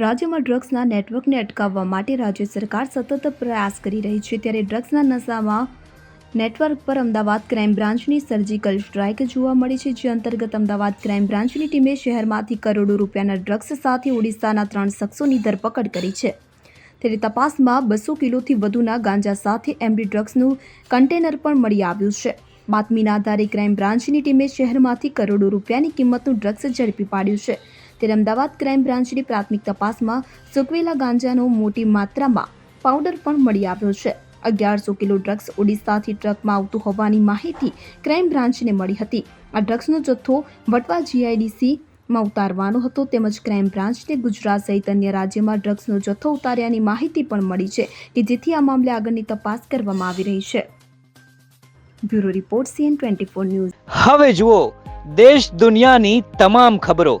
રાજ્યમાં ડ્રગ્સના નેટવર્કને અટકાવવા માટે રાજ્ય સરકાર સતત પ્રયાસ કરી રહી છે. ત્યારે ડ્રગ્સના નશામાં નેટવર્ક પર અમદાવાદ ક્રાઇમ બ્રાન્ચની સર્જિકલ સ્ટ્રાઇક જોવા મળી છે, જે અંતર્ગત અમદાવાદ ક્રાઇમ બ્રાન્ચની ટીમે શહેરમાંથી કરોડો રૂપિયાના ડ્રગ્સ સાથે ઓડિશાના ત્રણ શખ્સોની ધરપકડ કરી છે. ત્યારે તપાસમાં બસો કિલોથી વધુના ગાંજા સાથે એમડી ડ્રગ્સનું કન્ટેનર પણ મળી આવ્યું છે. બાતમીના આધારે ક્રાઇમ બ્રાન્ચની ટીમે શહેરમાંથી કરોડો રૂપિયાની કિંમતનું ડ્રગ્સ ઝડપી પાડ્યું છે. ત્યારે અમદાવાદ ક્રાઇમ બ્રાન્ચની પ્રાથમિક તપાસમાં સૂકવેલા ગાંજાનો મોટી માત્રામાં પાવડર પણ મળી આવ્યો છે. અગિયારસો કિલો ડ્રગ્સ ઓડિશાથી ટ્રકમાં આવતું હોવાની માહિતી ક્રાઇમ બ્રાન્ચને મળી હતી. આ ડ્રગ્સનો જથ્થો વટવા જીઆઈડીસી માં ઉતારવાનો હતો તેમજ ક્રાઇમ બ્રાન્ચને ગુજરાત સહિત અન્ય રાજ્યમાં ડ્રગ્સનો જથ્થો ઉતાર્યાની માહિતી પણ મળી છે કે જેથી આ મામલે આગળની તપાસ કરવામાં આવી રહી છે. Bureau report CN twenty news. હવે જુઓ, દેશ દુનિયાની તમામ ખબરો.